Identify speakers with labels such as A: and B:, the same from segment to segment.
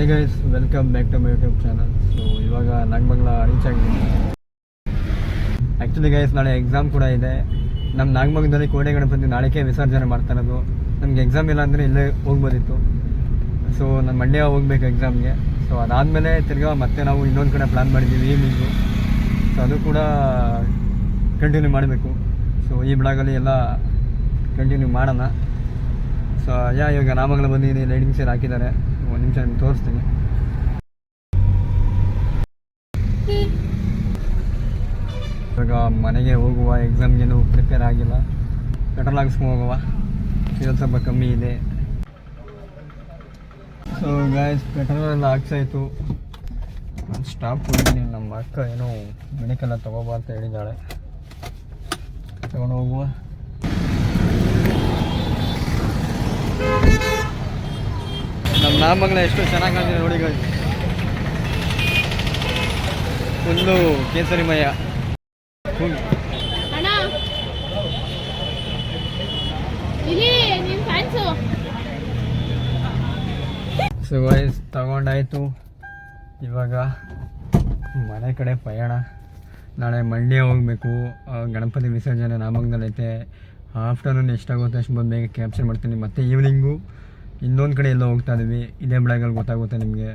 A: Hey guys welcome back to my YouTube channel so ಇವಾಗ Nagamangala reach ಆಗಿದ್ದೀನಿ actually guys ನಾಳೆ exam ಕೂಡ ಇದೆ. ನಮ್ಮ ನಾಗಮಂಗಲದಲ್ಲಿ ಕೋಟೆ ಗಣಪತಿ ನಾಳೆಗೆ ವಿಸರ್ಜನೆ ಮಾಡ್ತಾ ಇರೋದು. ನಮ್ಗೆ ಎಕ್ಸಾಮ್ ಇಲ್ಲ ಅಂದರೆ ಇಲ್ಲೇ ಹೋಗ್ಬೋದಿತ್ತು. ಸೊ ನಾನು ಮಂಡ್ಯ ಹೋಗ್ಬೇಕು ಎಕ್ಸಾಮ್ಗೆ ಸೊ ಅದಾದಮೇಲೆ ತಿರ್ಗಾ ಮತ್ತೆ ನಾವು ಇನ್ನೊಂದು ಕಡೆ ಪ್ಲ್ಯಾನ್ ಮಾಡಿದ್ದೀವಿ ಈವ್ನಿಂಗು ಸೊ ಅದು ಕೂಡ ಕಂಟಿನ್ಯೂ ಮಾಡಬೇಕು. ಸೊ ಈ ಬ್ಲಾಗಲ್ಲಿ ಎಲ್ಲ ಕಂಟಿನ್ಯೂ ಮಾಡೋಣ. ಸೊ ಯಾ, ಇವಾಗ ನಾಮಂಗಲ ಬಂದಿದ್ದೀನಿ ಲೈಟಿಂಗ್ಸ್ ಎಲ್ಲ ಹಾಕಿದ್ದಾರೆ. ಒಂದು ನಿಮಿಷ ನಿಮ್ಗೆ ತೋರಿಸ್ತೀನಿ. ಇವಾಗ ಮನೆಗೆ ಹೋಗುವ ಎಕ್ಸಾಮ್ಗೇನು ಪ್ರಿಪೇರ್ ಆಗಿಲ್ಲ. ಪೆಟ್ರೋಲ್ ಹಾಕ್ಸ್ಕೊಂಡು ಹೋಗುವ. ಫ್ಯೂಲ್ ಸ್ವಲ್ಪ ಕಮ್ಮಿ ಇದೆ. ಸೊ ಗಾಯ್ಸ್ ಪೆಟ್ರೋಲ್ ಎಲ್ಲ ಹಾಕ್ಸಾಯ್ತು ನಾನು ಸ್ಟಾಪ್ ಹೋಗಿದ್ದೀನಿ ನಮ್ಮ ಅಕ್ಕ ಏನೋ ಮೆಡಿಕಲ್ ತಗೋಬಾರ್ದು ಹೇಳಿದ್ದಾಳೆ ತಗೊಂಡು ಹೋಗುವ. ನಾಮಂಗಲ ಎಷ್ಟು ಚೆನ್ನಾಗಿ ಕಾಣ್ತಿದೆ ನೋಡಿ. ಫುಲ್ಲು ಕೇಸರಿಮಯ. ಫುಲ್.
B: ಫ್ಯಾನ್ಸು
A: ಸೊ ವೈಸ್ ತಗೊಂಡಾಯ್ತು. ಇವಾಗ ಮನೆ ಕಡೆ ಪಯಣ. ನಾಳೆ ಮಂಡ್ಯ ಹೋಗಬೇಕು. ಗಣಪತಿ ವಿಸರ್ಜನೆ ನಾಮಗ್ನಲ್ಲೈತೆ ಐತೆ. ಆಫ್ಟರ್ನೂನ್ ಎಷ್ಟಾಗುತ್ತೆ ಅಷ್ಟು ಬಂದು ಬೇಗ ಕ್ಯಾಪ್ಚರ್ ಮಾಡ್ತೀನಿ. ಮತ್ತು ಈವ್ನಿಂಗು ಇನ್ನೊಂದು ಕಡೆ ಎಲ್ಲೋ ಹೋಗ್ತಾ ಇದ್ದೀವಿ ಇದೇ ಬೆಳೆಗಳು ಗೊತ್ತಾಗುತ್ತೆ ನಿಮಗೆ.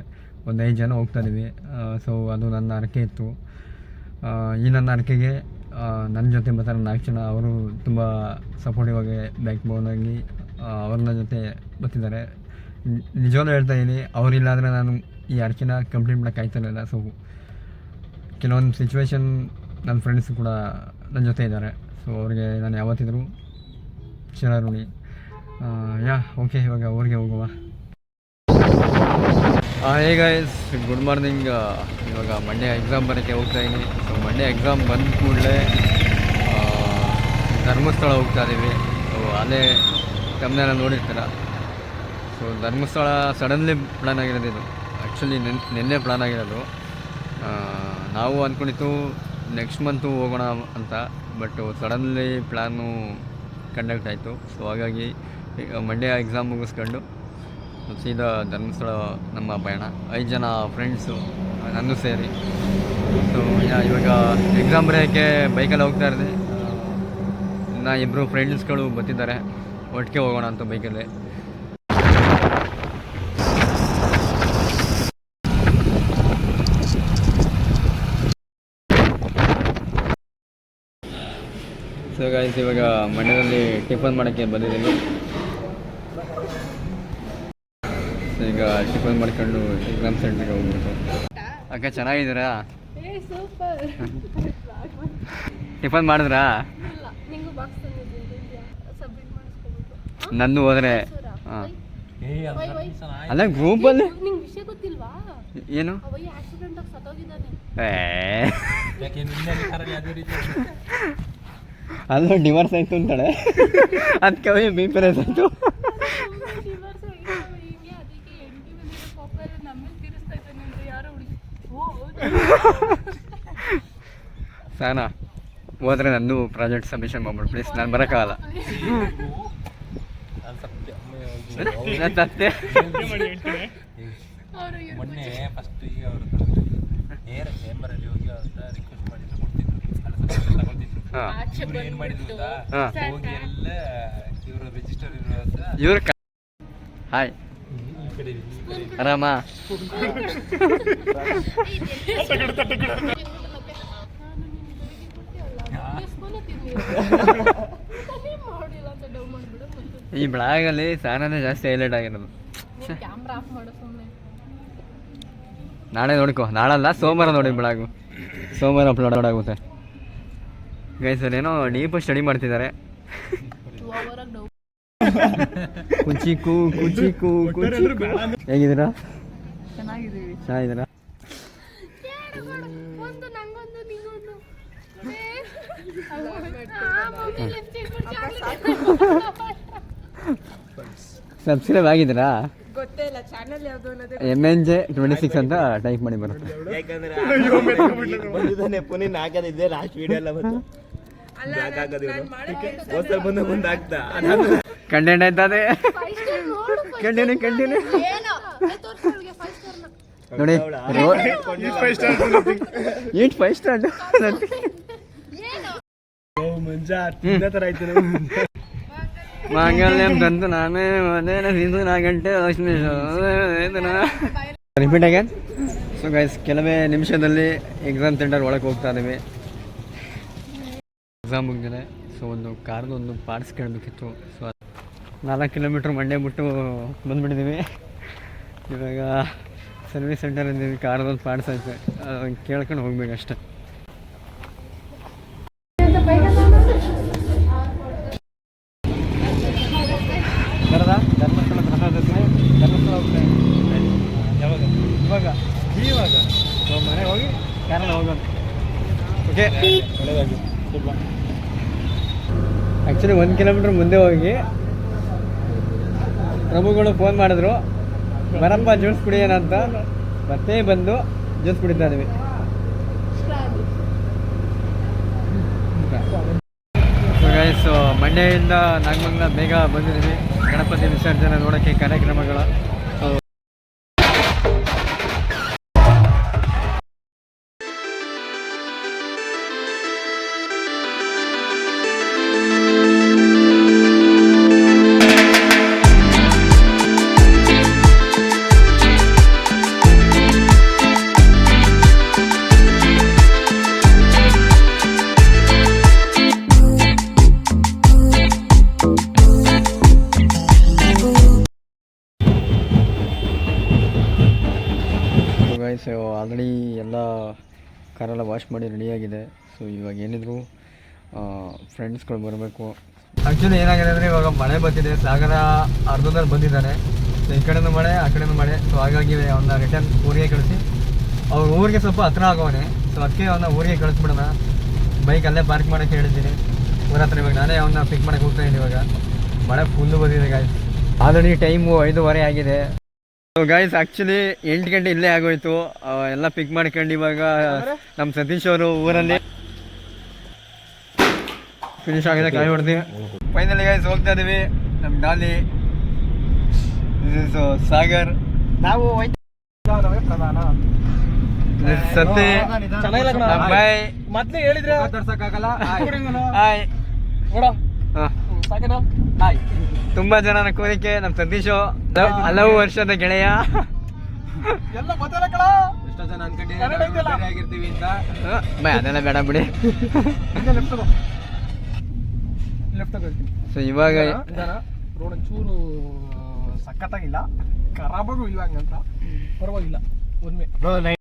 A: ಒಂದು ಐದು ಜನ ಹೋಗ್ತಾ ಇದ್ವಿ. ಸೊ ಅದು ನನ್ನ ಹರಕೆ ಇತ್ತು. ಈ ನನ್ನ ಹರಕೆಗೆ ನನ್ನ ಜೊತೆ ಬರ್ತಾರೆ ನಾಲ್ಕು ಜನ. ಅವರು ತುಂಬ ಸಪೋರ್ಟಿವ್ ಆಗಿ ಬ್ಯಾಕ್ ಬೋನ್ ಆಗಿ ಅವ್ರನ್ನ ಜೊತೆ ಬರ್ತಿದ್ದಾರೆ. ನಿಜವೂ ಹೇಳ್ತಾ ಇದ್ದೀನಿ ಅವರಿಲ್ಲ ಅಂದರೆ ನಾನು ಈ ಅರ್ಕೆನ ಕಂಪ್ಲೀಟ್ ಮಾಡೋಕೆ ಆಯ್ತಿರಲಿಲ್ಲ ಸೊ ಕೆಲವೊಂದು ಸಿಚುವೇಶನ್ ನನ್ನ ಫ್ರೆಂಡ್ಸ್ ಕೂಡ ನನ್ನ ಜೊತೆ ಇದ್ದಾರೆ. ಸೊ ಅವ್ರಿಗೆ ನಾನು ಯಾವತ್ತಿದ್ರು ಚಿರಋಣಿ ಯಾ ಓಕೆ ಇವಾಗ ಊರಿಗೆ ಹೋಗುವ. ಹೇ ಗೈಸ್ ಗುಡ್ ಮಾರ್ನಿಂಗ್ ಇವಾಗ ಮಂಡ್ಯ ಎಕ್ಸಾಮ್ ಬರೋಕ್ಕೆ ಹೋಗ್ತಾ ಇದ್ದೀನಿ. ಸೊ ಮಂಡ್ಯ ಎಕ್ಸಾಮ್ ಬಂದ ಕೂಡಲೇ ಧರ್ಮಸ್ಥಳ ಹೋಗ್ತಾ ಇದ್ದೀವಿ ಸೊ ಅಲ್ಲೇ ತಮ್ಮನೆಲ್ಲ ನೋಡಿರ್ತೀರ? ಸೊ ಧರ್ಮಸ್ಥಳ ಸಡನ್ಲಿ ಪ್ಲ್ಯಾನ್ ಆಗಿರೋದು ಇದು. ಆ್ಯಕ್ಚುಲಿ ನೆನ್, ನಿನ್ನೆ ಪ್ಲ್ಯಾನ್ ಆಗಿರೋದು. ನಾವು ಅಂದ್ಕೊಂಡಿತ್ತು ನೆಕ್ಸ್ಟ್ ಮಂತು ಹೋಗೋಣ ಅಂತ ಬಟ್ ಸಡನ್ಲಿ ಪ್ಲ್ಯಾನು ಕಂಡಕ್ಟ್ ಆಯಿತು. ಸೊ ಹಾಗಾಗಿ ಈಗ ಮಂಡ್ಯ ಎಕ್ಸಾಮ್ ಮುಗಿಸ್ಕೊಂಡು ಸೀದಾ ಧರ್ಮಸ್ಥಳ ನಮ್ಮ ಪಯಣ. ಐದು ಜನ ಫ್ರೆಂಡ್ಸು ನನ್ನ ಸೇರಿ. ಸೊ ಇವಾಗ ಎಕ್ಸಾಮ್ ಬರೆಯೋಕ್ಕೆ ಬೈಕಲ್ಲಿ ಹೋಗ್ತಾ ಇದ್ದೆ ಇನ್ನು ಇಬ್ಬರು ಫ್ರೆಂಡ್ಸ್ಗಳು ಬರ್ತಿದ್ದಾರೆ. ಒಟ್ಟಿಗೆ ಹೋಗೋಣ ಅಂತ ಬೈಕಲ್ಲಿ ಸೊ ಗಾಯ್ಸ್ ಇವಾಗ ಮಂಡ್ಯದಲ್ಲಿ ಟಿಫನ್ ಮಾಡೋಕ್ಕೆ ಬಂದಿದ್ದೀನಿ. ಈಗ ಟಿಫನ್ ಮಾಡ್ಕೊಂಡು ಎಕ್ಸಾಮ್ ಸೆಂಟ್ರಿಗೆ ಹೋಗ್ಬಿಟ್ಟು. ಅಕ್ಕ ಚೆನ್ನಾಗಿದ್ದೀರಾ?
B: ಏ ಸೂಪರ್.
A: ಟಿಫನ್ ಮಾಡಿದ್ರಾ? ನಂದು ಹೋದ್ರೆ ಹಾಂ. ಅಲ್ಲ ಗ್ರೂಪಲ್ಲಿ ಏನು? ಅಲ್ಲ ಡಿವರ್ಸ್ ಆಯ್ತು ಅಂತಾಳೆ. ಅದಕ್ಕೆ ಬಿ ಪಿ ಎಸ್ ಆಯಿತು
B: ಡಿವೋರ್ಸ್ ಆಗಿದ್ದಾವೆ ಹಿಂಗೆ ಅದಕ್ಕೆ ಎಂಟಿ ಬಂದಿರೋ ಪಾಪರ್ ನಮ್ಮಲ್ಲಿ ತೀರಿಸ್ತಾ ಇದ್ದಾನೆ ಅಂದ್ರೆ ಯಾರೋ ಹುಡುಗಿ ಓ
A: ಸಾನಾ ಹೋದ್ರೆ ನಂದು ಪ್ರಾಜೆಕ್ಟ್ ಸಬ್ಮಿಷನ್ ಮಾಡ್ಬಿಡು. ಪ್ಲೀಸ್ ನಾನು ಬರೋಕ್ಕಾಗಲ್ಲ. ನಾನು ತತ್ತೆ
C: ಮೊನ್ನೆ ಫಸ್ಟ್ ಈಗ ಅವರು ನೇರ ಚೇಂಬರಲ್ಲಿ ಹೋಗಿ ಅವ್ರ ಹತ್ರ ರಿಕ್ವೆಸ್ಟ್ ಮಾಡಿದ್ರು ಕೊಡ್ತಿದ್ರು. ತಗೊಳ್ತಿದ್ರು ಇವ್ರು ಏನ್ ಮಾಡಿದ್ರು ಗೊತ್ತಾ? ಹೋಗಿ ಎಲ್ಲ ಇವರು ರಿಜಿಸ್ಟರ್ ಇರೋ ಹತ್ರ
A: ಇವ್ರ ಹಾಯ್ ಆರಾಮ? ಈ ಬ್ಲಾಗಲ್ಲಿ ಸಾನಾನೇ ಜಾಸ್ತಿ ಹೈಲೈಟ್ ಆಗಿರೋದು. ನಾಳೆ ನೋಡ್ಕೊ. ನಾಳಲ್ಲ, ಸೋಮವಾರ ನೋಡಿ ಬ್ಲಾಗು. ಸೋಮವಾರ ಅಪ್ಲೋಡ್ ಆಗುತ್ತೆ. ಗೈಸ್ ಏನೋ ಡೀಪ್ ಸ್ಟಡಿ ಮಾಡ್ತಿದ್ದಾರೆ. ಕುಚಿಕು ಕುಂಚಿಕು ಕುಂಚಿಕು ಹೇಗಿದ್ದೀರಾ?
B: ಚೆನ್ನಾಗಿದ್ದೀವಿ.
A: ಚೆನ್ನಾಗಿದ್ದೀರಾ? ಸಬ್ಸ್ಕ್ರೈಬ್ ಆಗಿದ್ದೀರಾ?
B: ಗೊತ್ತೇ ಇಲ್ಲ ಚಾನಲ್ ಯಾವುದು ಅನ್ನೋದೇ
A: M N J twenty six ಅಂತ ಟೈಪ್ ಮಾಡಿ ಬರುತ್ತೆ
D: ಯಾಕಂದ್ರೆ ಪುನೀತ್ ಹಾಕದಿದ್ದೆ ಲಾಸ್ಟ್ ವಿಡಿಯೋ ಎಲ್ಲ ಬಂತು ಬ್ಲಾಕ್ ಹಾಕೋದು ಹೋಸ್ಟೆಲ್ ಬಂದು ಮುಂದೆ ಹಾಕ್ತಾ?
A: ಕಂಟೆಂಟ್ ಆಯ್ತದೆ
B: ಫೈವ್ ಸ್ಟಾರ್ ನೋಡು
A: ಏಟ್ ಫೈವ್ ಸ್ಟಾರ್ ಮಾಂಗಲ್ಯಂ ನಾ. ಗಂಟೆ ರಿಪೀಟ್ ಆಗ್ಯಾನ್ ಸೊ ಗೈಸ್ ಕೆಲವೇ ನಿಮಿಷದಲ್ಲಿ ಎಕ್ಸಾಮ್ ಸೆಂಟರ್ ಒಳಗೆ ಹೋಗ್ತಾ ಇದ್ದೀವಿ. ಎಕ್ಸಾಮ್ ಮುಗಿದಿದೆ ಸೊ ಒಂದು ಕಾರ್ದು ಒಂದು ಪಾರ್ಟ್ಸ್ ಕೇಳಬೇಕಿತ್ತು ಸೊ ನಾಲ್ಕು ಕಿಲೋಮೀಟ್ರ್ ಮಂಡೆ ಬಿಟ್ಟು ಬಂದುಬಿಟ್ಟಿದ್ದೀವಿ ಇವಾಗ ಸರ್ವಿಸ್ ಸೆಂಟರ್ ಇದ್ದೀವಿ ಕಾರ್ದೊಂದು ಪಾರ್ಟ್ಸ್ ಐತೆ ಕೇಳ್ಕೊಂಡು ಹೋಗ್ಬೇಕು ಅಷ್ಟೇ. ಇವಾಗ? ಇವಾಗ. ಮನೆಗೆ ಹೋಗಿ ಕಾರಣ ಹೋಗೋಣ. ಓಕೆ ಒಳ್ಳೆಯದಾಗಿ ಆ್ಯಕ್ಚುಲಿ ಒಂದು ಕಿಲೋಮೀಟ್ರ್ ಮುಂದೆ ಹೋಗಿ ಪ್ರಭುಗಳು ಫೋನ್ ಮಾಡಿದ್ರು. ಬರಪ್ಪ ಜ್ಯೂಸ್ ಕುಡಿಯೋಣ ಅಂತ. ಮತ್ತೆ ಬಂದು ಜ್ಯೂಸ್ ಕುಡಿತಾ ಇದೀವಿ. ಸೊ ಮಂಡ್ಯದಿಂದ ನಾಗಮಂಗಲ ಬೇಗ ಬಂದಿದ್ದೀವಿ. ಗಣಪತಿ ವಿಸರ್ಜನೆ ನೋಡೋಕ್ಕೆ ಕಾರ್ಯಕ್ರಮಗಳ. ಕಾರೆಲ್ಲ ವಾಶ್ ಮಾಡಿ ರೆಡಿಯಾಗಿದೆ ಸೊ ಇವಾಗ ಏನಿದ್ರು ಫ್ರೆಂಡ್ಸ್ಗಳು ಬರಬೇಕು. ಆ್ಯಕ್ಚುಲಿ ಏನಾಗಿದೆ ಅಂದರೆ ಇವಾಗ ಮಳೆ ಬಂದಿದೆ. ಸಾಗರ ಅರ್ಧದಲ್ಲಿ ಬಂದಿದ್ದಾರೆ. ಸೊ ಈ ಕಡೆನೂ ಮಳೆ ಆ ಕಡೆನೂ ಮಳೆ. ಸೊ ಹಾಗಾಗಿ ಅವನ್ನ ರಿಟರ್ನ್ ಊರಿಗೆ ಕಳಿಸಿ. ಅವ್ರ ಊರಿಗೆ ಸ್ವಲ್ಪ ಹತ್ರ ಆಗೋವನೆ. ಸೊ ಅದಕ್ಕೆ ಅವನ್ನ ಊರಿಗೆ ಕಳಿಸ್ಬಿಡೋಣ. ಬೈಕ್ ಅಲ್ಲೇ ಪಾರ್ಕ್ ಮಾಡೋಕ್ಕೆ ಹೇಳಿದ್ದೀನಿ. ಊರ ಹತ್ರ ಇವಾಗ ನಾನೇ ಅವನ್ನ ಪಿಕ್ ಮಾಡೋಕ್ಕೆ ಹೋಗ್ತಾ ಇದ್ದೀನಿ ಇವಾಗ. ಮಳೆ ಫುಲ್ಲು ಬಂದಿದೆ ಗಾಯ್ಸ್ ಆಲ್ರೆಡಿ ಟೈಮು ಐದೂವರೆ ಆಗಿದೆ. ಗಾಯ್ಸ್ ಆಕ್ಚುಲಿ ಎಂಟು ಗಂಟೆ ಇಲ್ಲೇ ಆಗೋಯ್ತು. ಎಲ್ಲ ಪಿಕ್ ಮಾಡ್ಕೊಂಡು ಇವಾಗ ನಮ್ಮ ಸತೀಶ್ ಅವರು ಊರಲ್ಲಿ ಫಿನಿಶ್ ಆಗಿದೆ ಕಾಯಿ ಹೊಡೆದು. ಫೈನಲಿ ಗೈಸ್ ಹೋಗ್ತಾ ಇದೀವಿ. ನಮ್ಮ ಡಾಲಿ This is, ಸಾಗರ್
D: ನಾವು ಪ್ರಧಾನ.
A: ಸತಿ
D: ಮೊದ್ಲೇ ಹೇಳಿದ್ರೆ
C: ತರ್ಸಕ್ಕಾಗಲ್ಲ
A: ಹಾಯ್
D: ಹಾಯ್
A: ತುಂಬಾ ಜನನ ಕೋರಿಕೆ ನಮ್ಮ ಸತೀಶು ಹಲವು- ವರ್ಷದ ಗೆಳೆಯ.
D: ಎಲ್ಲ
C: ಎಷ್ಟೋ ಜನ ಆಗಿರ್ತೀವಿ ಅಂತ.
A: ಬೈ ಅದೆಲ್ಲ ಬೇಡ ಬಿಡಿ.
D: ಲೆಫ್ಟ್
A: ಸೊ ಇವಾಗ
D: ರೋಡ್ ಒಂಚೂರು ಸಖತ್ತಾಗಿಲ್ಲ. ಖರಾಬಾಗೂ ಇಲ್ಲ ಹಂಗಂತ ಪರವಾಗಿಲ್ಲ. ಒಮ್ಮೆ.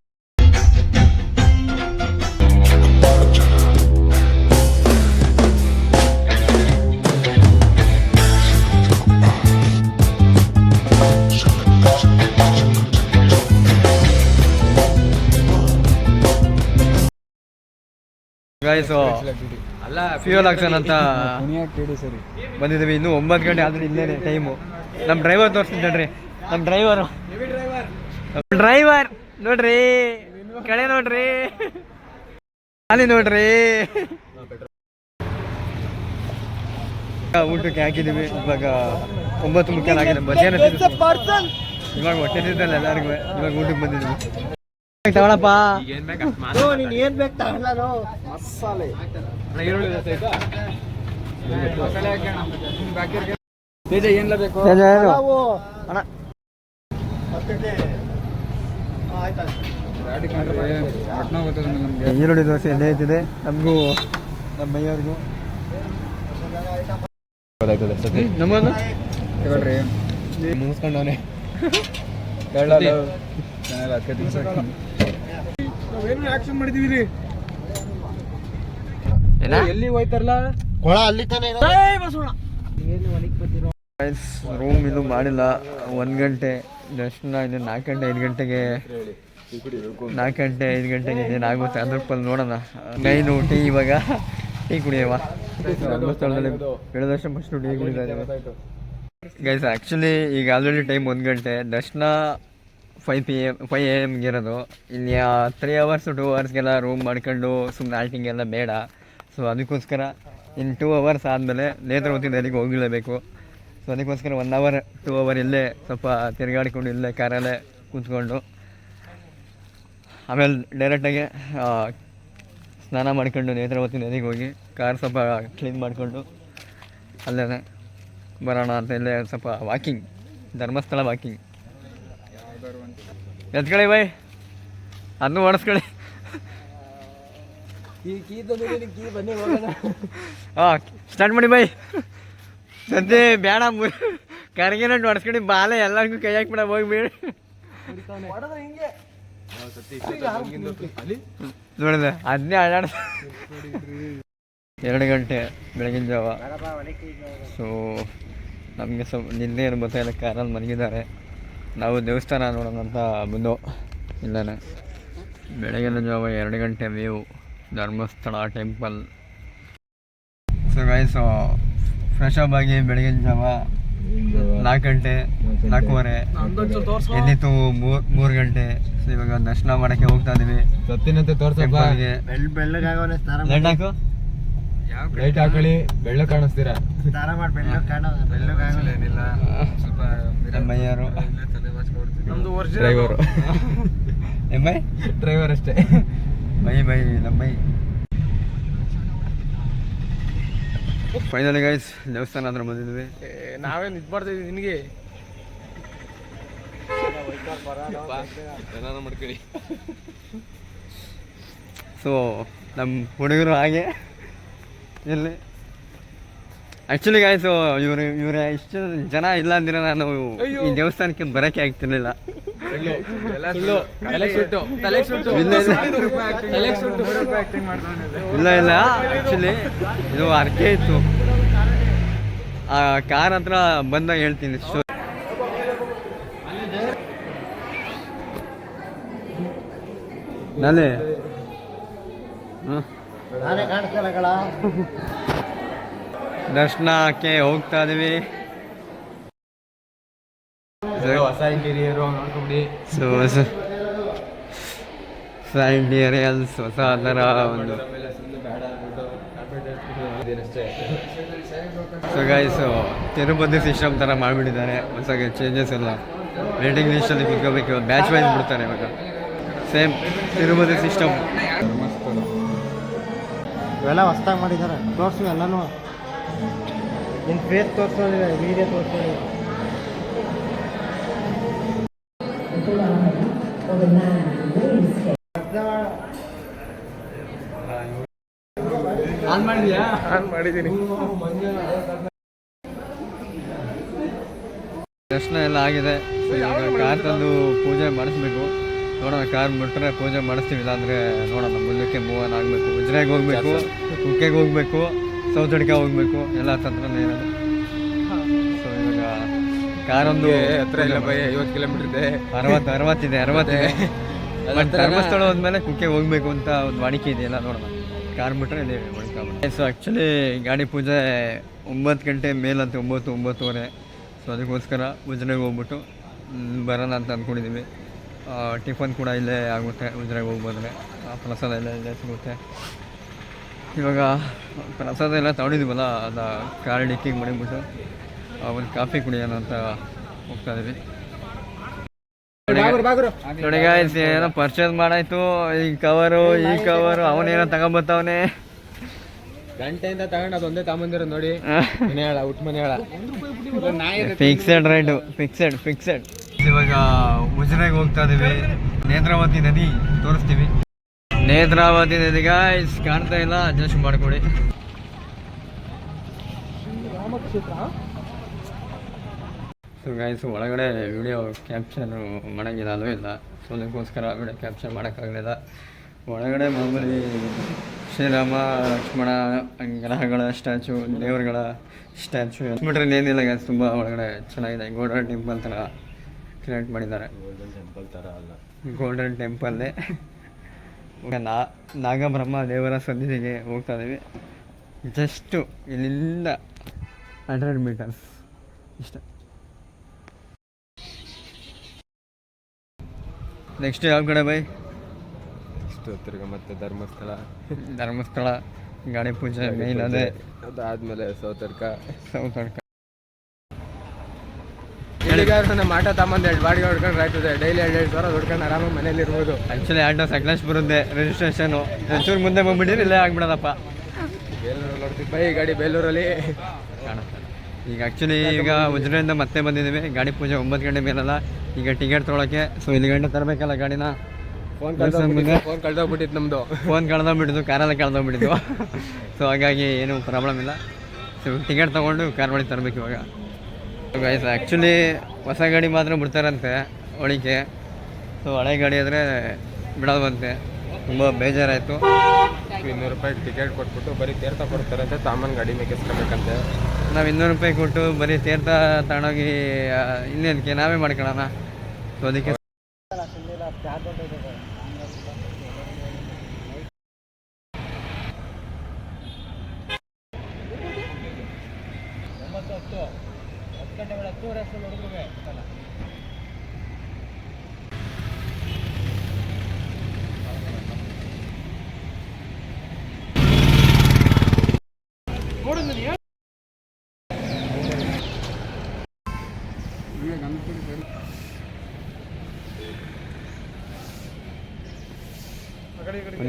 A: ಗೈಸ್
C: ಅಲ್ಲ
A: ಫ್ಯೂಲ್ ಹಾಕ್ಸೋಣ ಅಂತ
C: ಸರಿ.
A: ಬಂದಿದ್ದೀವಿ. ಇನ್ನು ಒಂಬತ್ತು ಗಂಟೆ ಆದ್ರೆ ಇಲ್ಲೇನೆ ಟೈಮು ನಮ್ಮ ಡ್ರೈವರ್ ತೋರಿಸ್ತಿದ್ದಾಡ್ರಿ ನಮ್ಮ ಡ್ರೈವರು ಡ್ರೈವರ್ ನೋಡ್ರಿ. ಕಡೆ ನೋಡ್ರಿ. ಅಲ್ಲಿ ನೋಡ್ರಿ. ಊಟಕ್ಕೆ ಹಾಕಿದ್ದೀವಿ. ಇವಾಗ ಒಂಬತ್ತು ಮುಖ್ಯ ಆಗಿದೆ. ಮಧ್ಯಾಹ್ನ ಇವಾಗ ಹೊಟ್ಟೆ ತಿಂತಲ್ಲ ಎಲ್ಲರಿಗೂ. ಇವಾಗ ಊಟಕ್ಕೆ ಬಂದಿದ್ದೀವಿ. ತಗೊಳಪ್ಪ.
C: ಏನ್ ಬೇಕು ಅಷ್ಟು ಮಾತ್ರ
D: ನೀನ್ ಏನ್ ಬೇಕು ತಗೊಳ್ಳೋ ಮಸಾಲೆ.
C: ಈರುಳ್ಳಿ ದೋಸೆ ಆಯ್ತಾ? ಮಸಾಲೆ ಹಾಕೋಣ ತೇಜ ಏನ್ಲ ಬೇಕು?
A: ತೇಜ ಏನು?
D: ನಾವು
A: ಅಣ್ಣ.
C: ಗಾಡಿ ಕಂಡ್ರೆ ಪಟ್ನ ಗೊತ್ತದ ನಮ್ಗೆ.
A: ಈರುಳ್ಳಿ ದೋಸೆ ಇದೆ ಐತಿದೆ? ನಮಗೂ ನಮ್ಮ ಮೈಯವ್ರಿಗೂ ನಮ್ಮನ್ನು?
C: ತಗೊಳ್ರಿ.
A: ಮುಗಿಸ್ಕೊಂಡವನೆ.
C: ಹೇಳಲ್ಲ.
D: ನಾವೇನು ಆಕ್ಷನ್ ಮಾಡಿದೀವಿ
A: ಏನ?
C: ಎಲ್ಲಿ ಹೋಯ್ತಾರಲ್ಲ?
D: ಕೊಳ ಅಲ್ಲಿ ತಾನೇ
A: ರೂಮ್ ಇದು ಮಾಡಿಲ್ಲ. ಒಂದು ಗಂಟೆ ದರ್ಶನ ಇನ್ನು ನಾಲ್ಕು ಗಂಟೆ ಐದು ಗಂಟೆಗೆ ನಾಲ್ಕು ಗಂಟೆ ಐದು ಗಂಟೆಗೆ ಏನಾಗುತ್ತೆ ಅದ್ರ ಪಲ್ ನೋಡೋಣ. ನೈನು ಟೀ ಇವಾಗ ಟೀ ಕುಡಿಯವ. ಧರ್ಮಸ್ಥಳದಲ್ಲಿ ಬೆಳೆದ ವರ್ಷ ಫಸ್ಟ್ ಟೀ ಕುಡಿತಾ ಇದ್ದೀವಿ. ಗೈಸ್ ಆ್ಯಕ್ಚುಲಿ ಈಗ ಆಲ್ರೆಡಿ ಟೈಮ್ ಒಂದು ಗಂಟೆ. ದರ್ಶನ five P M five A ಎಮ್ಗೆ ಇರೋದು ಇಲ್ಲಿ ತ್ರೀ ಅವರ್ಸ್ ಟೂ ಅವರ್ಸ್ಗೆಲ್ಲ ರೂಮ್ ಮಾಡ್ಕೊಂಡು ಸುಮ್ಮನೆ ಆಲ್ಟಿಂಗ್ ಎಲ್ಲ ಬೇಡ. ಸೊ ಅದಕ್ಕೋಸ್ಕರ ಇನ್ನು ಟೂ ಅವರ್ಸ್ ಆದಮೇಲೆ ನೇತ್ರಾವತಿ ನದಿಗೆ ಹೋಗಿಲೇಬೇಕು ಸೊ ಅದಕ್ಕೋಸ್ಕರ ಒನ್ ಅವರ್ ಟೂ ಅವರ್ ಇಲ್ಲೇ ಸ್ವಲ್ಪ ತಿರುಗಾಡಿಕೊಂಡು ಇಲ್ಲೇ ಕಾರಲ್ಲೇ ಕೂತ್ಕೊಂಡು ಆಮೇಲೆ ಡೈರೆಕ್ಟಾಗಿ ಸ್ನಾನ ಮಾಡ್ಕೊಂಡು ನೇತ್ರಾವತಿ ನದಿಗೆ ಹೋಗಿ ಕಾರ್ ಸ್ವಲ್ಪ ಕ್ಲೀನ್ ಮಾಡಿಕೊಂಡು ಅಲ್ಲೇ ಬರೋಣ ಅಂತ ಇಲ್ಲೇ ಸ್ವಲ್ಪ ವಾಕಿಂಗ್ ಧರ್ಮಸ್ಥಳ ವಾಕಿಂಗ್ ಎತ್ಕೊಳ್ಳಿ ಬೈ.
D: ಅನ್ನು ಒಣಸ್ಕೊಳ್ಳಿ
A: ಹಾಂ ಸ್ಟಾರ್ಟ್ ಮಾಡಿ ಬೈ. ಸದ್ಯ ಬೇಡ ಕರಗಿನ ಒಣಸ್ಕೊಂಡು ಬಾಲೆ ಎಲ್ಲರಿಗೂ ಕೈ ಹಾಕ್ಬಿಡ ಹೋಗ್ಬಿಡಿ ನೋಡಿದೆ ಅದನ್ನೇ ಅಡಾಡ ಎರಡು ಗಂಟೆ ಬೆಳಗಿನ ಜಾವ. ಸೊ ನಮಗೆ ಸ್ವಲ್ಪ ನಿನ್ನೆ ಏನು ಗೊತ್ತಾಗಿಲ್ಲ ಕಾರಲ್ಲಿ ಮಲಗಿದ್ದಾರೆ. ನಾವು ದೇವಸ್ಥಾನ ನೋಡೋಣ ಅಂತ ಬಂದು ಇಲ್ಲೇ ಬೆಳಗಿನ ಜಾವ ಎರಡು ಗಂಟೆ view Dharmasthala temple. So guys fresh up ಆಗಿ ಬೆಳಗಿನ ಜಾವ ನಾಲ್ಕು ಗಂಟೆ ನಾಲ್ಕೂವರೆ ಎದ್ದಿತ್ತು ಮೂರು ಮೂರು ಗಂಟೆ. ಸೊ ಇವಾಗ ದರ್ಶನ ಮಾಡೋಕ್ಕೆ ಹೋಗ್ತಾ ಇದೀವಿ
C: ಸತ್ತಿನಂತೆ
D: ತೋರ್ಸೋ
A: ಲೈಟ್ ಹಾಕು.
C: ಲೈಟ್ ಹಾಕೊಳ್ಳಿ. ಬೆಳ್ಳ ಕಾಣಿಸ್ತೀರಾ?
A: ಮೈಯಾರು
D: ನಮ್ದು
C: ಡ್ರೈವರು
A: ಡ್ರೈವರ್ ಮೈ
C: ಡ್ರೈವರ್ ಅಷ್ಟೇ.
A: ಮೈ ಮೈ ನಮ್ಮ ಮೈ. ಫೈನಲಿ ಗೈಸ್ ದೇವಸ್ಥಾನ ಹತ್ರ ಬಂದಿದ್ವಿ.
C: ನಾವೇನು ಇದು ಮಾಡ್ತೀವಿ ನಿನಗೆ ಮಾಡ್ಕೊಳ್ಳಿ.
A: ಸೊ ನಮ್ಮ ಹುಡುಗರು ಹಾಗೆ. ಎಲ್ಲಿ? ಆ್ಯಕ್ಚುಲಿ ಗಾಯ್ಸು ಇವ್ರು ಇವ್ರ ಇಷ್ಟು ಜನ ಇಲ್ಲ ಅಂದ್ರೆ ನಾನು ಈ ದೇವಸ್ಥಾನಕ್ಕೆ ಬರಕ್ಕೆ ಆಗ್ತಿರ್ಲಿಲ್ಲ. ಇಲ್ಲ, ಇಲ್ಲ.
C: ಆಕ್ಚುಲಿ
A: ಇಲ್ಲ ಇಲ್ಲ. ಆ್ಯಕ್ಚುಲಿ ಇದು ಅರ್ಕೆ ಇತ್ತು. ಆ ಕಾರ್ ಹತ್ರ ಬಂದಾಗ ಹೇಳ್ತೀನಿ. ನಾನೇ ಹ್ಮ್
D: ನಾನೇ ಕಾಣಿಸ್ತಲ್ಲ ಕಳ
A: ದರ್ಶನಕ್ಕೆ ಹೋಗ್ತಾ ಇದೀವಿ
C: ಹೊಸ ಇಂಟೀರಿಯರ್ ನೋಡ್ಕೊಂಬಿಡಿ.
A: ಸೊ ಹೊಸ ಇಂಟೀರಿಯಲ್ಸ್ ಹೊಸ ಥರ ಒಂದು ಸೊ ಗೈಸು ತಿರುಪತಿ ಸಿಸ್ಟಮ್ ಥರ ಮಾಡಿಬಿಟ್ಟಿದ್ದಾರೆ. ಹೊಸ ಚೇಂಜಸ್ ಎಲ್ಲ. ವೇಟಿಂಗ್ ಲಿಸ್ಟಲ್ಲಿ ಕುತ್ಕೋಬೇಕು ಬ್ಯಾಚ್ ವೈಸ್ ಬಿಡ್ತಾರೆ ಇವಾಗ. Same Tirupati system.
D: ಇವೆಲ್ಲ ಹೊಸ್ದಾಗಿ ಮಾಡಿದ್ದಾರೆ. ತೋರಿಸು ಎಲ್ಲನೂ. ನಿನ್ನ ಫೇಸ್ ತೋರಿಸೋದಿಲ್ಲ ವೀಡಿಯೋ ತೋರಿಸೋದಿಲ್ಲ.
A: ಆನ್ ಮಾಡಿದ್ಯಾ?
C: ನಾನು ಮಾಡಿದ್ದೀನಿ.
A: ದರ್ಶನ ಎಲ್ಲ ಆಗಿದೆ. ಸೊ ಇವಾಗ ಕಾರ್ ತಂದು ಪೂಜೆ ಮಾಡಿಸ್ಬೇಕು. ನೋಡೋಣ ಕಾರ್ ಮುಟ್ಟರೆ ಪೂಜೆ ಮಾಡಿಸ್ತೀವಿ ಇಲ್ಲಾಂದರೆ ನೋಡೋಣ ಮುಂದಕ್ಕೆ ಮೂವನ್ ಆಗ್ಬೇಕು ಆಗಬೇಕು. ಉಜ್ರೆಗೆ ಹೋಗ್ಬೇಕು ಕುಕ್ಕೆಗೆ ಹೋಗ್ಬೇಕು. ಸೌತಡ್ಕ ಹೋಗ್ಬೇಕು ಎಲ್ಲ ತಂತ್ರನೇ ಇರೋದು. ಸೊ ಇವಾಗ ಕಾರೊಂದು
C: ಹತ್ರ ಇಲ್ಲ ಬೈ ಐವತ್ತು ಕಿಲೋಮೀಟರ್ ಇದೆ.
A: ಅರವತ್ತು ಅರವತ್ತಿದೆ ಅರವತ್ತಿದೆ. ಧರ್ಮಸ್ಥಳ ಹೋದ್ಮೇಲೆ ಕುಕ್ಕೆ ಹೋಗ್ಬೇಕು ಅಂತ ಒಂದು ವಾಡಿಕೆ ಇದೆಯಲ್ಲ ನೋಡೋಣ. ಕಾರ್ ಬಿಟ್ರೆ ಇಲ್ಲಿ ಉಳ್ಕೊಬೋದು ಸೊ ಆ್ಯಕ್ಚುಲಿ ಗಾಡಿ ಪೂಜೆ ಒಂಬತ್ತು ಗಂಟೆ ಮೇಲಂತೆ ಒಂಬತ್ತು ಒಂಬತ್ತುವರೆ. ಸೊ ಅದಕ್ಕೋಸ್ಕರ ಉಜ್ರೆಗೆ ಹೋಗ್ಬಿಟ್ಟು ಬರೋಣ ಅಂತ ಅಂದ್ಕೊಂಡಿದ್ದೀವಿ ಟಿಫನ್ ಕೂಡ ಇಲ್ಲೇ ಆಗುತ್ತೆ ಉಜ್ರೆಗೆ ಹೋಗ್ಬೋದ್ರೆ ಆ ಪ್ರಸಾದ ಇಲ್ಲೇ ಇಲ್ಲೇ ಸಿಗುತ್ತೆ. ಇವಾಗ ಪ್ರಸಾದ ಎಲ್ಲ ತಗೊಂಡಿದ್ದೀವಲ್ಲ ಅದು ಕಾರ್ ಡಿಕ್ಕಿಗೆ ಮಡಿಬಿಟ್ಟು ಒಂದು ಕಾಫಿ ಕುಡಿಯೋಣ ಅಂತ ಹೋಗ್ತಾ ಇದೀವಿ. ಏನೋ ಪರ್ಚೇಸ್ ಮಾಡಾಯ್ತು ಈ ಕವರು ಈ ಕವರು ಅವನೇನೋ ತಗೊಂಬರ್ತಾವನೆ
C: ಗಂಟೆಯಿಂದ ತಗೊಂಡು ಅದೊಂದೇ ತಗೊಂಬಂದಿರ ನೋಡಿ. ಮನೆ ಹೇಳ ಔಟ್ ಮನೆ ಹೇಳ
A: ಫಿಕ್ಸೆಡ್ ರೈಟು ಫಿಕ್ಸೆಡ್ ಫಿಕ್ಸೆಡ್ ಇವಾಗ ಉಜ್ರೆಗೆ ಹೋಗ್ತಾ ಇದೀವಿ. ನೇತ್ರಾವತಿ ನದಿ ತೋರಿಸ್ತೀವಿ. ನೇತ್ರಾವತಿ ನದಿ ಗಾಯ್ಸ್ ಕಾಣ್ತಾ ಇಲ್ಲ. ಅಡ್ಜಸ್ಟ್ ಮಾಡಿಕೊಡಿ ಸೊ ಗಾಯ್ಸ್ ಒಳಗಡೆ ವಿಡಿಯೋ ಕ್ಯಾಪ್ಚರ್ ಮಾಡೋಂಗಿಲ್ಲ ಅಲ್ಲೂ ಇಲ್ಲ. ಸೊ ಅದಕ್ಕೋಸ್ಕರ ವಿಡಿಯೋ ಕ್ಯಾಪ್ಚರ್ ಮಾಡೋಕ್ಕಾಗಲಿಲ್ಲ. ಒಳಗಡೆ ಮಾಮೂಲಿ ಶ್ರೀರಾಮ ಲಕ್ಷ್ಮಣ ಗ್ರಹಗಳ ಸ್ಟ್ಯಾಚು ದೇವರುಗಳ ಸ್ಟ್ಯಾಚು ಬಿಟ್ರೆ ಏನಿಲ್ಲ ಗಾಯ್ಸ್ ತುಂಬ ಒಳಗಡೆ ಚೆನ್ನಾಗಿದೆ. ಗೋಲ್ಡನ್ ಟೆಂಪಲ್ ಥರ ಕ್ರಿಯೇಟ್ ಮಾಡಿದ್ದಾರೆ.
D: ಗೋಲ್ಡನ್ ಟೆಂಪಲ್ ಥರ ಅಲ್ಲ.
A: ಗೋಲ್ಡನ್ ಟೆಂಪಲ್ಲೇ ನಾ ನಾಗಬ್ರಹ್ಮ ದೇವರ ಸನ್ನಿಧಿಗೆ ಹೋಗ್ತಾ ಇದ್ದೀವಿ. ಜಸ್ಟು ಇಲ್ಲಿಂದ ಹಂಡ್ರೆಡ್ ಮೀಟರ್ಸ್. ಇಷ್ಟ. ನೆಕ್ಸ್ಟ್ ಯಾವ ಕಡೆ ಬೈ?
C: ಇಷ್ಟು ತಿರ್ಗ ಮತ್ತೆ ಧರ್ಮಸ್ಥಳ.
A: ಧರ್ಮಸ್ಥಳ ಗಾಡಿ ಪೂಜೆ ಮೇನ್ ಅದೇ.
C: ಅದಾದ್ಮೇಲೆ ಸೌತರ್ಕ.
A: ಸೌತ್ ಅಡ್ಕ
C: ಬೆಳಿಗ್ಗೆ ಮಾಟ ತಗೊಂಬಂದು ಎರಡು ಬಾಡಿಗೆ ಹೊಡ್ಕೊಂಡು ಆಯ್ತದೆ ಡೈಲಿ ಎರಡು ಎರಡು ಸಾವಿರ ಹೊಡ್ಕೊಂಡು ಆರಾಮಾಗಿ ಮನೇಲಿ ಇರ್ಬೋದು.
A: ಆ್ಯಕ್ಚುಲಿ ಆಟೋ ಸಕಲೇಶ್ ಬರುತ್ತೆ ರಿಜಿಸ್ಟ್ರೇಷನು ಒಂಚೂರು ಮುಂದೆ ಬಂದ್ಬಿಟ್ಟಿದ್ರೆ ಇಲ್ಲೇ ಆಗ್ಬಿಡೋದಪ್ಪ.
C: ಬೇಲೂರಲ್ಲಿ ನೋಡ್ತೀವಿ ಬೈ ಗಾಡಿ ಬೇಲೂರಲ್ಲಿ.
A: ಕಾಣುತ್ತೆ. ಈಗ ಆ್ಯಕ್ಚುಲಿ ಈಗ ಉಜ್ರೆಯಿಂದ ಮತ್ತೆ ಬಂದಿದ್ದೀವಿ. ಗಾಡಿ ಪೂಜೆ ಒಂಬತ್ತು ಗಂಟೆ ಮೇಲಲ್ಲ. ಈಗ ಟಿಕೆಟ್ ತೊಗೊಳಕ್ಕೆ. ಸೊ ಇಲ್ಲಿ ಗಂಟೆ ತರಬೇಕಲ್ಲ ಗಾಡಿನ?
C: ಫೋನ್
A: ಕಳ್ದೋಗ್ಬಿಟ್ಟಿದ್ದು?
C: ಫೋನ್ ಕಳ್ದೋಗ್ಬಿಟ್ಟಿತ್ತು ನಮ್ಮದು
A: ಫೋನ್ ಕಳ್ದೋಗ್ಬಿಟ್ಟಿದ್ದು ಕಾರಲ್ಲೇ ಕಳ್ದೋಗ್ಬಿಟ್ಟಿದ್ದು ಸೊ ಹಾಗಾಗಿ ಏನು ಪ್ರಾಬ್ಲಮ್ ಇಲ್ಲ. ಸೊ ಟಿಕೆಟ್ ತೊಗೊಂಡು ಕಾರ್ ಮಾಡಿ ತರಬೇಕು ಇವಾಗ. ಗೈಸ್ ಆ್ಯಕ್ಚುಲಿ ಹೊಸ ಗಾಡಿ ಮಾತ್ರ ಬಿಡ್ತಾರಂತೆ ಒಳಿಕೆ ಸೊ ಹಳೆ ಗಾಡಿ ಆದರೆ ಬಿಡೋದಂತೆ ತುಂಬ ಬೇಜಾರಾಯಿತು.
C: ಇನ್ನೂರು ರೂಪಾಯಿ ಟಿಕೆಟ್ ಕೊಟ್ಬಿಟ್ಟು ಬರೀ ತೀರ್ಥ ಕೊಡ್ತಾರಂತೆ ಸಾಮಾನು ಗಾಡಿ ಮೇಕಿಸ್ಕೊಬೇಕಂತೆ
A: ನಾವು ಇನ್ನೂರು ರೂಪಾಯಿ ಕೊಟ್ಟು ಬರೀ ತೀರ್ಥ ತಗೊಂಡೋಗಿ ಇನ್ನೇನಕ್ಕೆ? ನಾವೇ ಮಾಡ್ಕೊಳ್ಳೋಣ. ಸೊ ಅದಕ್ಕೆ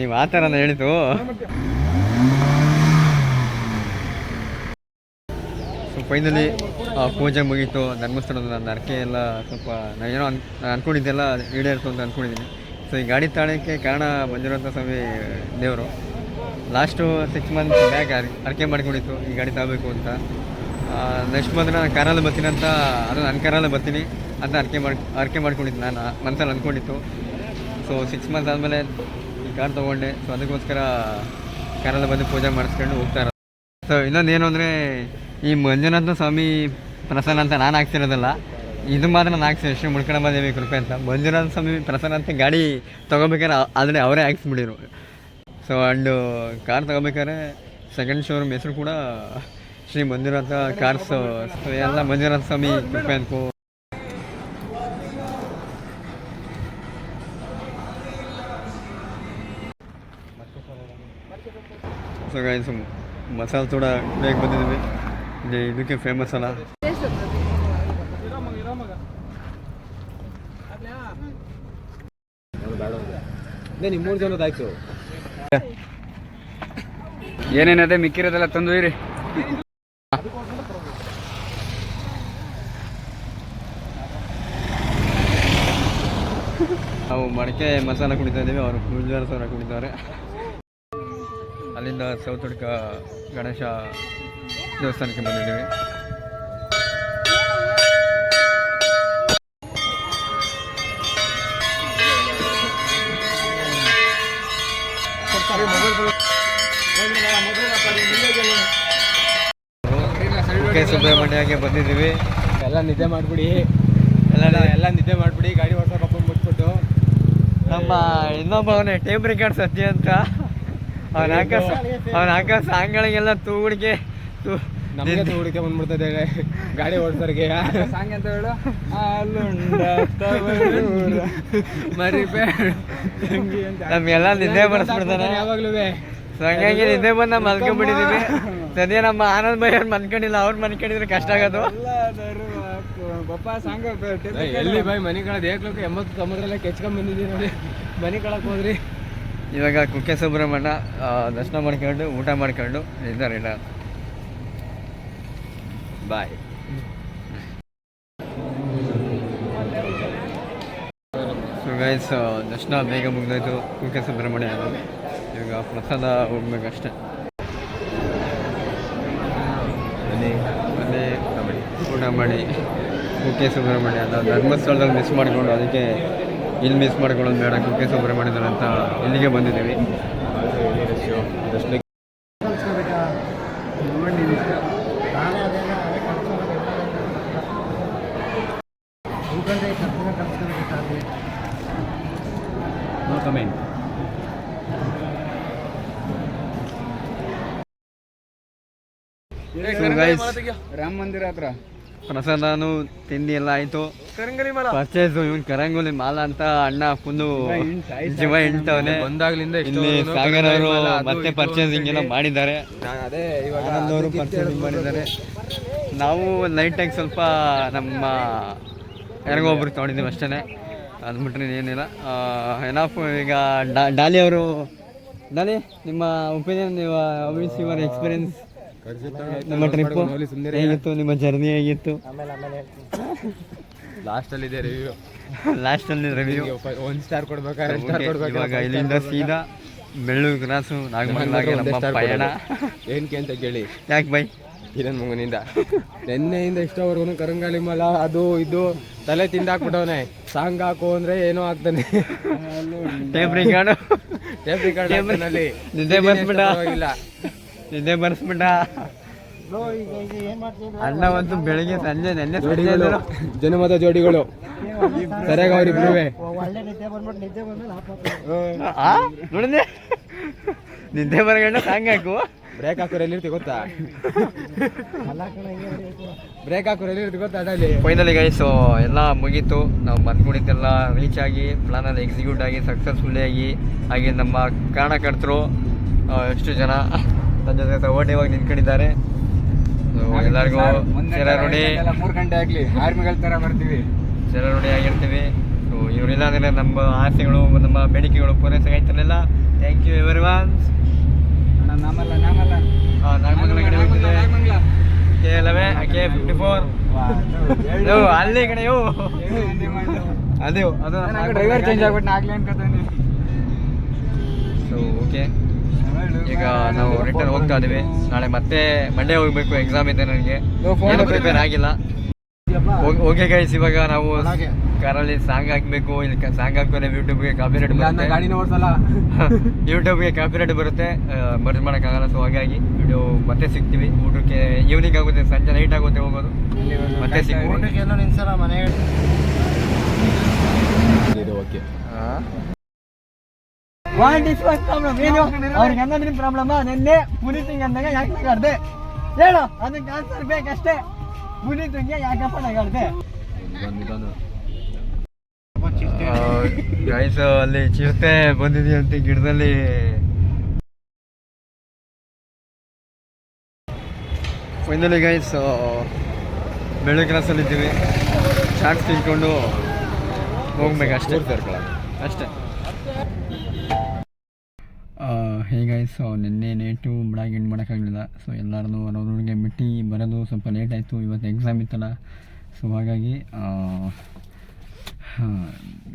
A: ನೀವು ಆ ಥರ ಹೇಳಿತು ಸೊ ಫೈನಲಿ ಪೂಜೆ ಮುಗೀತು. ಧರ್ಮಸ್ಥಳದ ನನ್ನ ಅರ್ಕೆ ಎಲ್ಲ ಸ್ವಲ್ಪ ಏನೋ ಅನ್, ನಾನು ಅಂದ್ಕೊಂಡಿದ್ದೆಲ್ಲ ಈಡೇರ್ತು ಅಂತ ಅಂದ್ಕೊಂಡಿದ್ದೀನಿ ಸೊ ಈ ಗಾಡಿ ತಾಳಕ್ಕೆ ಕಾರಣ ಬಂದಿರೋಂಥ ಸ್ವಾಮಿ ದೇವರು. ಲಾಸ್ಟು ಸಿಕ್ಸ್ ಮಂತ್ ಬ್ಯಾಕ್ ಅರ್ಕೆ ಮಾಡ್ಕೊಂಡಿತ್ತು. ಈ ಗಾಡಿ ತಗೋಬೇಕು ಅಂತ. ನೆಕ್ಸ್ಟ್ ಮಂತ್ ನಾನು ಕಾರಲ್ಲಿ ಬರ್ತೀನಿ ಅಂತ, ಅದು ನನ್ನ ಕಾರಲ್ಲೇ ಬರ್ತೀನಿ ಅಂತ ಅರ್ಕೆ ಮಾಡಿ, ಅರ್ಕೆ ಮಾಡ್ಕೊಂಡಿದ್ದು ನಾನು ಮನಸ್ಸಲ್ಲಿ ಅಂದ್ಕೊಂಡಿತ್ತು ಸೊ ಸಿಕ್ಸ್ ಮಂತ್ಸ್ ಆದಮೇಲೆ ಕಾರ್ ತೊಗೊಂಡೆ. ಸೊ ಅದಕ್ಕೋಸ್ಕರ ಕಾರಲ್ಲಿ ಬಂದು ಪೂಜೆ ಮಾಡಿಸ್ಕೊಂಡು ಹೋಗ್ತಾ ಇರೋದು. ಸೊ ಇನ್ನೊಂದು ಏನು ಅಂದರೆ, ಈ ಮಂಜುನಾಥ ಸ್ವಾಮಿ ಪ್ರಸನ್ನ ಅಂತ ನಾನು ಹಾಕ್ತಿರೋದಲ್ಲ ಇದು ಮಾತ್ರ ನಾನು ಹಾಕ್ಸಿ ಶ್ರೀ ಮುಡ್ಕೊಂಡು ಬಂದೇವಿ ಕೃಪೆ ಅಂತ. ಮಂಜುನಾಥ ಸ್ವಾಮಿ ಪ್ರಸನ್ನ ಅಂತ ಗಾಡಿ ತೊಗೋಬೇಕಾದ್ರೆ ಆದರೆ ಅವರೇ ಹಾಕ್ಸ್ಬಿಟ್ಟಿರು. ಸೊ ಆ್ಯಂಡು ಕಾರ್ ತೊಗೋಬೇಕಾದ್ರೆ ಸೆಕೆಂಡ್ ಶೋರೂಮ್ ಹೆಸರು ಕೂಡ ಶ್ರೀ ಮಂಜುನಾಥ ಕಾರ್ಸ್ ಎಲ್ಲ ಮಂಜುನಾಥ ಸ್ವಾಮಿ ಕೃಪೆ ಅನ್ಕೋ ಸೊ ಗೈಸ್ ಮಸಾಲ ತೋಡ ಬೇಗ ಬಂದಿದ್ದೀವಿ ಇಲ್ಲಿ ಇದಕ್ಕೆ ಫೇಮಸ್ ಅಲ್ಲ.
C: ಮೂರು ಮೂರು ಜನದಾಯ್ತು
E: ಏನೇನದೆ ಮಿಕ್ಕಿರೋದೆಲ್ಲ ತಂದು ಇರಿ.
A: ನಾವು ಮಡಕೆ ಮಸಾಲ ಕುಡಿತಾ ಇದ್ದೀವಿ, ಅವರು ಮುಂಜಾನೆ ಸಾವಿರ ಕುಡಿತಾರೆ. ಅಲ್ಲಿಂದ ಸೌತುಡ್ಕ ಗಣೇಶ ದೇವಸ್ಥಾನಕ್ಕೆ ಬಂದಿದ್ದೀವಿ. ಕೆ ಸುಬ್ರಹ್ಮಣ್ಯಗೆ ಬಂದಿದ್ದೀವಿ.
C: ಎಲ್ಲ ನಿದ್ದೆ ಮಾಡ್ಬಿಡಿ.
A: ಎಲ್ಲ
C: ಎಲ್ಲ ನಿದ್ದೆ ಮಾಡ್ಬಿಡಿ. ಗಾಡಿ ಓಡ್ಸೋ ಕಪ್ಪ ಮುಟ್ಬಿಟ್ಟು
A: ನಮ್ಮ ಇನ್ನೊಬ್ಬ ಅವನೇ ಟೇಪ್ ರೆಕಾರ್ಡ್ ಸತ್ಯ ಅಂತ. ಅವನ ಹಾಕ ಅವನ ಹಾಕ ಸಾಂಗ್ಗಳಿಗೆಲ್ಲ ತೂಗುಡಿಕೆ ತೂ
C: ನಮಗೆ ಹುಡುಕೆ ಬಂದ್ಬಿಡ್ತದೆ ಗಾಡಿ ಓಡಿಸೋರಿಗೆ.
E: ಸಾಂಗ್ ಅಂತ ಹೇಳು?
C: ಮರಿಬೇಡ.
A: ನಮ್ಗೆಲ್ಲ ನಿದ್ದೆ ಬರೆಸ್ಬಿಡ್ತಾನೆ
C: ಯಾವಾಗ್ಲೂ
A: ಹಂಗಾಗಿ ನಿದ್ದೆ ಬಂದ ಮಲ್ಕೊಂಡ್ಬಿಟ್ಟಿದೀವಿ ಸದ್ಯ ನಮ್ಮ ಆನಂದ್ ಭೈ ಅವ್ರು ಮನ್ಕೊಂಡಿಲ್ಲ ಅವ್ರು ಮನ್ಕೊಂಡಿದ್ರೆ ಕಷ್ಟ ಆಗೋದು.
E: ಸಾಂಗ ಸಾಂಗ್
C: ಎಲ್ಲಿ ಬಾಯ್ ಮನೆ ಕಳದ್ ಏಕ್ಲೋಕ ಎಂಬತ್ತು ತೊಂಬತ್ತರಲ್ಲೇ ಕೆಚ್ಕೊಂಡ್ ಬಂದಿದ್ದೀವಿ ನೋಡಿ. ಮನೆ ಕಳಕ್ ಹೋದ್ರಿ.
A: ಇವಾಗ ಕುಕ್ಕೆ ಸುಬ್ರಹ್ಮಣ್ಯ ದರ್ಶನ ಮಾಡ್ಕೊಂಡು ಊಟ ಮಾಡ್ಕೊಂಡು ಇದ್ದಾರೆ ಬಾಯ್ ಸೊ ಗೈಸ್ ದರ್ಶನ ಬೇಗ ಮುಗಿದೋಯ್ತು, ಕುಕ್ಕೆ ಸುಬ್ರಹ್ಮಣ್ಯ. ಅದು ಇವಾಗ ಪ್ರಸಾದ ಹೋಗ್ಬೇಕಷ್ಟೆ ಊಟ ಮಾಡಿ. ಕುಕ್ಕೆ ಸುಬ್ರಹ್ಮಣ್ಯ ಧರ್ಮಸ್ಥಳದಲ್ಲಿ ಮಿಸ್ ಮಾಡಿಕೊಂಡು ಅದಕ್ಕೆ ಇಲ್ಲಿ ಮಿಸ್ ಮಾಡ್ಕೊಳ್ಳೋದು ಬೇಡ ಕುಕ್ಕೆ ಸುಬ್ರಹ್ಮಣ್ಯದಲ್ಲಿ ಅಂತ ಇಲ್ಲಿಗೆ ಬಂದಿದ್ದೀವಿ.
E: ರಾಮ ಮಂದಿರ ಹತ್ರ.
A: ಪ್ರಸಾದನು ತಿಂಡಿ ಎಲ್ಲ ಆಯ್ತು. ಪರ್ಚೇಸ್ ಇವನ್ ಕರಂಗೋಲಿ ಮಾಲ ಅಂತ ಅಣ್ಣ ಫುಲ್ಲು ಜೀವ ಹಿಂಡ್ತವನೆ
C: ಬಂದಾಗ್ಲಿಂದ
A: ಇಲ್ಲಿ ಸಾಗರ್ ಅವರು ಮತ್ತೆ ಪರ್ಚೇಸಿಂಗ್ ಎಲ್ಲ ಮಾಡಿದ್ದಾರೆ. ಅವರು ಪರ್ಚೇಸಿಂಗ್ ಮಾಡಿದ್ದಾರೆ. ನಾವು ಲೈಟಾಗಿ ಸ್ವಲ್ಪ ನಮ್ಮ ಯಾರಿಗೋ ಒಬ್ರು ತೊಗೊಂಡಿದ್ದೀವಿ ಅಷ್ಟೇ ಅದು ಬಿಟ್ರೆ ಏನಿಲ್ಲ ಏನಪ್ಪ ಈಗ ಡಾ- ಡಾಲಿ ಅವರು ಡಾಲಿ ನಿಮ್ಮ ಒಪಿನಿಯನ್ ಯುವರ್ ಎಕ್ಸ್ಪೀರಿಯನ್ಸ್ ನಮ್ಮ ಟ್ರಿಪ್ ಹೇಗಿತ್ತು? ನಿಮ್ಮ ಜರ್ನಿ ಹೇಗಿತ್ತು?
C: ಲಾಸ್ಟಲ್ಲಿ ಇದೆ ರಿವ್ಯೂ
A: ಲಾಸ್ಟಲ್ಲಿ ರಿವ್ಯೂ
C: ಒಂದು ಸ್ಟಾರ್ ಕೊಡ್ಬೇಕಾದ್ರೆ
A: ಇವಾಗ ಇಲ್ಲಿಂದ ಸೀದಾ ಬೆಳ್ಳೂರು ಕ್ರಾಸು ನಾಗಮಂಗಲಾಗೆ ನಮ್ಮ ಪಯಣ
C: ಏನಕ್ಕೆ ಅಂತ ಕೇಳಿ?
A: ಯಾಕೆ ಬೈ?
C: ಹಿರನ್ ಮಗನಿಂದ. ನಿನ್ನೆಯಿಂದ ಇಷ್ಟವರೆಗೂ ಕರಂಗಾಲಿ ಮಲ ಅದು ಇದು ತಲೆ ತಿಂದಾಕ್ಬಿಟ್ಟವನೆ. ಸಾಂಗ್ ಹಾಕು ಅಂದ್ರೆ ಏನೋ ಆಗ್ತಾನೆ.
A: ಟೇಪ್ ಟೇಪ್ರಿಂಗ್
C: ಟೇಪ್ ರಿಕಾರ್ಡ್
A: ನಿದ್ದೆ ಬರ್ಸ್ಬಿಟ್ಟ. ಅಣ್ಣ ಒಂದು ಬೆಳಿಗ್ಗೆ ಸಂಜೆ ನೆನ್ನೆ
C: ಜೋಡಿಗಳು. ಜನಮತ ಜೋಡಿಗಳು. ಸರಿಯಾಗಿ ಅವ್ರಿಬ್ರು
D: ಒಳ್ಳೆ ನಿದ್ದೆ
A: ಬರಗಂಡ ಸಾಂಗ್ ಹಾಕು.
C: ಬ್ರೇಕ್ ಹಾಕೋರು ಎಲ್ಲಿರ್ತಿ ಗೊತ್ತಾ. ಬ್ರೇಕ್ ಹಾಕೋರು ಎಲ್ಲಿರ್ತಿ ಗೊತ್ತಾ ಅದಲ್ಲಿ
A: ಫೈನಲಿ ಗೈಸು ಎಲ್ಲ ಮುಗೀತು. ನಾವು ಬಂದ್ಕೊಂಡಿದ್ದೆಲ್ಲ ರೀಚ್ ಆಗಿ ಪ್ಲಾನಲ್ಲಿ ಎಕ್ಸಿಕ್ಯೂಟ್ ಆಗಿ ಸಕ್ಸಸ್ಫುಲ್ಲಿ ಆಗಿ ಹಾಗೆ ನಮ್ಮ ಕಾರಣಕರ್ತರು ಎಷ್ಟು ಜನ ನನ್ನ ಜೊತೆ ಓಟೇವಾಗಿ ನಿಂತ್ಕೊಂಡಿದ್ದಾರೆ. So, ಎಲ್ಲರಿಗೂ ನೋಡಿ.
E: ಮೂರು ಗಂಟೆ ಆಗಲಿ. ಆರ್ಮಿಗಳ ತರ ಬರ್ತೀವಿ.
A: ನೋಡಿ ಆಗಿರ್ತೀವಿ. ಸೊ ಇವರಿಲ್ಲ ಅಂದರೆ ನಮ್ಮ ಆಸೆಗಳು ನಮ್ಮ ಬೇಡಿಕೆಗಳು ಪೂರೈಸಾಗ್ತಿರಲಿಲ್ಲ ಥ್ಯಾಂಕ್ ಯು ಎವರಿ
E: ಅಣ್ಣ ನಾಮಲ್ಲ ನಾಮಲ್ಲ.
A: ನಾಗಮಂಗಲ ಕಡೆ ಹೋಗ್ತಿದೆ. ಕೆ ಲೆವೆ ಕೆ ಫಿಫ್ಟಿ ಫೋರ್ ಅಲ್ಲಿ ಕಡೆಯೋ ಅದೇ ಅದು
E: ಡ್ರೈವರ್ ಚೇಂಜ್ ಆಗ್ಬಿಟ್ಟು ಆಗ್ಲಿ ಅನ್ಕೋತಾನೆ
A: ಸೊ ಓಕೆ ಈಗ ನಾವು ರಿಟರ್ನ್ ಹೋಗ್ತಾ ಇದೀವಿ. ನಾಳೆ ಮತ್ತೆ ಮಂಡೇ ಹೋಗ್ಬೇಕು ಎಕ್ಸಾಮ್ ಇದೆ ನನಗೆ. ಏನು ಪ್ರಿಪೇರ್ ಆಗಿಲ್ಲ. ಓಕೆ ಗೈಸ್ ಇವಾಗ ನಾವು ಕಾರಲ್ಲಿ ಸಾಂಗ್ ಹಾಕ್ಬೇಕು ಇಲ್ಲಿ ಸಾಂಗ್ ಹಾಕೋದೇ ಯೂಟ್ಯೂಬ್ಗೆ ಕಾಪಿ ರೇಟ್ ಬರುತ್ತೆ. ಯೂಟ್ಯೂಬ್ಗೆ ಕಾಪಿ ರೇಟ್ ಬರುತ್ತೆ. ಮರ್ಜ್ ಮಾಡೋಕ್ಕಾಗಲ್ಲ ಸೊ ಹಾಗಾಗಿ ವಿಡಿಯೋ ಮತ್ತೆ ಸಿಗ್ತೀವಿ. ಊಟಕ್ಕೆ ಈವ್ನಿಂಗ್ ಆಗುತ್ತೆ ಸಂಜೆ ನೈಟ್ ಆಗುತ್ತೆ ಹೋಗೋದು. ಮತ್ತೆ ಸಿಗ್ತೀವಿ.
C: ಓಕೆ
A: ವಾಟ್ ಇಸ್ ಪ್ರಾಬ್ಲಮ್ ಏನು ಅವ್ರಿಗೆ ಹಂಗಂದ್ರೆ ಪ್ರಾಬ್ಲಮ್ ನಿನ್ನೆ ಪುನೀತಿಂಗ್ ಅಂದಾಗ ಯಾಕೆ ನಗಾಡ್ದೆ? ಹೇಳು ಅದಕ್ಕೆ ಆನ್ಸರ್ ಬೇಕಷ್ಟೇ. ಪುನೀತಿಂಗೆ ಯಾಕಪ್ಪ ನಗಾಡ್ದೆ? ಗೈಸ್ ಅಲ್ಲಿ ಚಿರತೆ ಅಂತ ಗಿಡದಲ್ಲಿ. ಫೈನಲಿ ಗೈಸ್ ಬೆಳಗ್ಗೆ ಕ್ಲಾಸಲ್ಲಿ ಇದ್ದೀವಿ. ಚಾಟ್ಸ್ ತಿನ್ಕೊಂಡು ಹೋಗ್ಬೇಕಷ್ಟೇ ಅಷ್ಟೇ. ಹೇಗಾಯ್ತು ಸೊ ನಿನ್ನೆ ಲೇಟು ಬೆಳಗ್ಗೆ ಎಂಡ್ ಮಾಡೋಕ್ಕಾಗಲಿಲ್ಲ ಸೊ ಎಲ್ಲರನ್ನೂ ಅವ್ರವ್ರಿಗೆ ಬಿಟ್ಟು ಬರೋದು ಸ್ವಲ್ಪ ಲೇಟ್ ಆಯಿತು, ಇವತ್ತು ಎಕ್ಸಾಮ್ ಇತ್ತಲ್ಲ. ಸೊ ಹಾಗಾಗಿ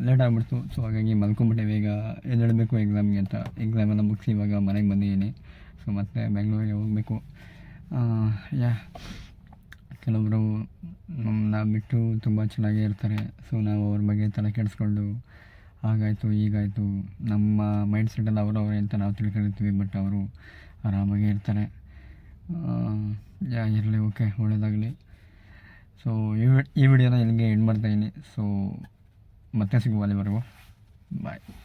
A: ಲೇಟ್ ಆಗಿಬಿಡ್ತು. ಸೊ ಹಾಗಾಗಿ ಮಲ್ಕೊಂಬಿಟ್ಟೆ ಬೇಗ. ಎದ್ದೇಳಬೇಕು ಎಕ್ಸಾಮ್ಗೆ ಅಂತ. ಎಕ್ಸಾಮ್ ಎಲ್ಲ ಮುಗಿಸಿ ಇವಾಗ ಮನೆಗೆ ಬಂದಿದ್ದೀನಿ. ಸೊ ಮತ್ತೆ ಬೆಂಗಳೂರಿಗೆ ಹೋಗಬೇಕು. ಯಾ ಕೆಲವೊಬ್ಬರು ನಮ್ಮನ್ನ ಬಿಟ್ಟು ತುಂಬ ಚೆನ್ನಾಗೇ ಇರ್ತಾರೆ. ಸೊ ನಾವು ಅವ್ರ ಬಗ್ಗೆ ತಲೆ ಕೆಡಿಸ್ಕೊಂಡು ಹಾಗಾಯಿತು, ಹೀಗಾಯಿತು. ನಮ್ಮ ಮೈಂಡ್ ಸೆಟ್ಟಲ್ಲಿ ಅವರವರೇ ಅಂತ ನಾವು ತಿಳ್ಕೊಂಡಿರ್ತೀವಿ ಬಟ್ ಅವರು ಆರಾಮಾಗೇ ಇರ್ತಾರೆ. ಯಾ, ಇರಲಿ ಓಕೆ ಒಳ್ಳೆಯದಾಗಲಿ ಸೊ ಈ ವಿಡಿಯೋನ ಇಲ್ಲಿಗೆ ಎಂಡ್ ಮಾಡ್ತಾಯಿದ್ದೀನಿ ಸೊ ಮತ್ತೆ ಸಿಗುವ ಅಲ್ಲಿವರೆಗೂ. ಬಾಯ್